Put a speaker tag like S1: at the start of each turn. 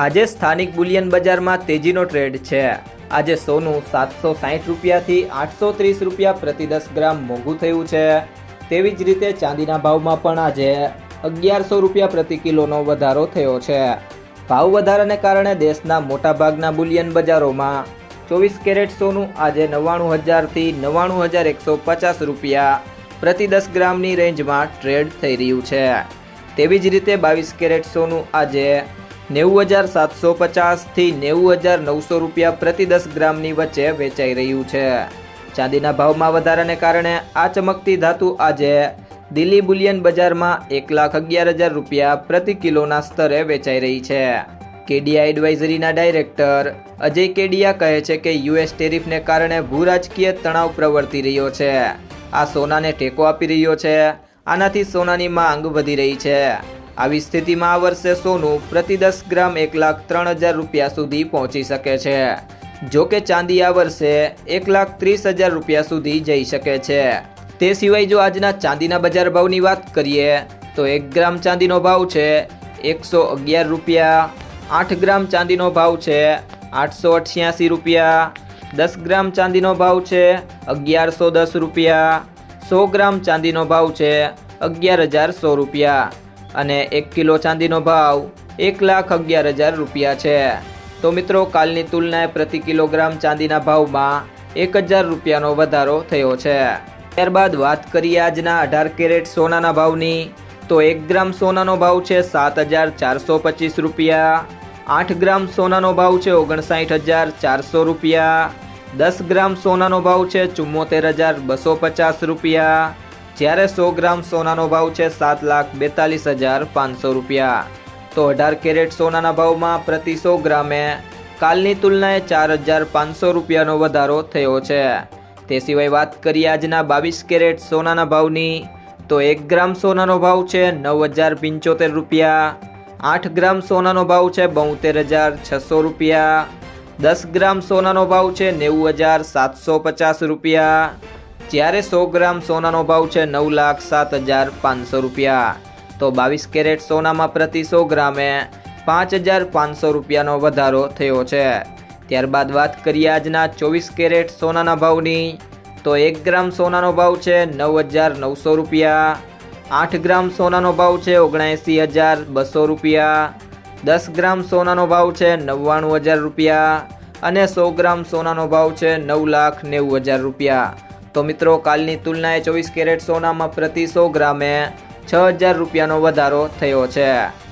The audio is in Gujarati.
S1: આજે સ્થાનિક બુલિયન બજારમાં તેજીનો ટ્રેડ છે. આજે સોનું સાતસો સાહીઠ રૂપિયાથી આઠસો ત્રીસ રૂપિયા પ્રતિ દસ ગ્રામ મોંઘું થયું છે. તેવી જ રીતે ચાંદીના ભાવમાં પણ આજે અગિયારસો રૂપિયા પ્રતિ કિલોનો વધારો થયો છે. ભાવ વધારાને કારણે દેશના મોટાભાગના બુલિયન બજારોમાં ચોવીસ કેરેટ સોનું આજે નવ્વાણું હજારથી નવ્વાણું હજાર એકસો પચાસ રૂપિયા પ્રતિ દસ ગ્રામની રેન્જમાં ટ્રેડ થઈ રહ્યું છે. તેવી જ રીતે બાવીસ કેરેટ સોનું આજે નેવું હજાર સાતસો પચાસથી નેવું હજાર નવસો રૂપિયા પ્રતિ દસ ગ્રામની વચ્ચે વેચાઈ રહ્યું છે. ચાંદીના ભાવમાં વધારાને કારણે આ ચમકતી ધાતુ આજે દિલ્હી બુલિયન બજારમાં એક લાખ અગિયાર હજાર રૂપિયા પ્રતિ કિલોના સ્તરે વેચાઈ રહી છે. કેડિયા એડવાઇઝરીના ડાયરેક્ટર અજય કેડિયા કહે છે કે યુએસ ટેરિફને કારણે ભૂરાજકીય તણાવ પ્રવર્તી રહ્યો છે. આ સોનાને ટેકો આપી રહ્યો છે. આનાથી સોનાની માંગ વધી રહી છે. આવી સ્થિતિમાં આ વર્ષે સોનું પ્રતિ દસ ગ્રામ એક લાખ ત્રણ હજાર રૂપિયા સુધી પહોંચી શકે છે. જો કે ચાંદી આ વર્ષે એક લાખ ત્રીસ હજાર રૂપિયા સુધી જઈ શકે છે. તે સિવાય જો આજના ચાંદીના બજાર ભાવની વાત કરીએ, તો એક ગ્રામ ચાંદીનો ભાવ છે એકસો અગિયાર રૂપિયા, આઠ ગ્રામ ચાંદીનો ભાવ છે આઠસો અઠ્યાસી રૂપિયા, દસ ગ્રામ ચાંદીનો ભાવ છે અગિયારસો દસ રૂપિયા, સો ગ્રામ ચાંદીનો ભાવ છે અગિયાર હજાર સો રૂપિયા. અને એક કિલો ચાંદીનો ભાવ એક લાખ અગિયાર હજાર રૂપિયા છે. તો મિત્રો, કાલની તુલનાએ પ્રતિ કિલોગ્રામ ચાંદીના ભાવમાં એક હજાર રૂપિયાનો વધારો થયો છે. ત્યારબાદ વાત કરીએ આજના અઢાર કેરેટ સોનાના ભાવની, તો એક ગ્રામ સોનાનો ભાવ છે સાત હજાર ચારસો પચીસ રૂપિયા, આઠ ગ્રામ સોનાનો ભાવ છે ઓગણસાઠ હજાર ચારસો રૂપિયા, દસ ગ્રામ સોનાનો ભાવ છે ચુમ્મોતેર હજાર બસો પચાસ રૂપિયા જ્યારે સો ગ્રામ સોનાનો ભાવ છે સાત લાખ બેતાલીસ હજાર પાંચસો રૂપિયા. તો અઢાર કેરેટ સોનાના ભાવમાં પ્રતિ સો ગ્રામે કાલની તુલનાએ ચાર હજાર પાંચસો રૂપિયાનો વધારો થયો છે. તે સિવાય વાત કરીએ આજના બાવીસ કેરેટ સોનાના ભાવની, તો એક ગ્રામ સોનાનો ભાવ છે નવ હજાર પંચોતેર રૂપિયા, આઠ ગ્રામ સોનાનો ભાવ છે બોતેર હજાર છસો રૂપિયા, દસ ગ્રામ સોનાનો ભાવ છે નેવું હજાર સાતસો પચાસ રૂપિયા જ્યારે સો ગ્રામ સોનાનો ભાવ છે નવ લાખ સાત હજાર પાંચસો રૂપિયા, તો બાવીસ કેરેટ સોનામાં પ્રતિ સો ગ્રામે પાંચ હજાર પાંચસો રૂપિયાનો વધારો થયો છે. ત્યારબાદ વાત કરીએ આજના ચોવીસ કેરેટ સોનાના ભાવની, તો એક ગ્રામ સોનાનો ભાવ છે નવ હજાર નવસો રૂપિયા, આઠ ગ્રામ સોનાનો ભાવ છે ઓગણએંસી હજાર બસો રૂપિયા, દસ ગ્રામ સોનાનો ભાવ છે નવ્વાણું હજાર રૂપિયા અને સો ગ્રામ સોનાનો ભાવ છે નવ લાખ નેવું હજાર રૂપિયા. તો મિત્રો, કાલની તુલનાએ ચોવીસ કેરેટ સોનામાં પ્રતિ સો ગ્રામે છ હજાર રૂપિયાનો વધારો થયો છે.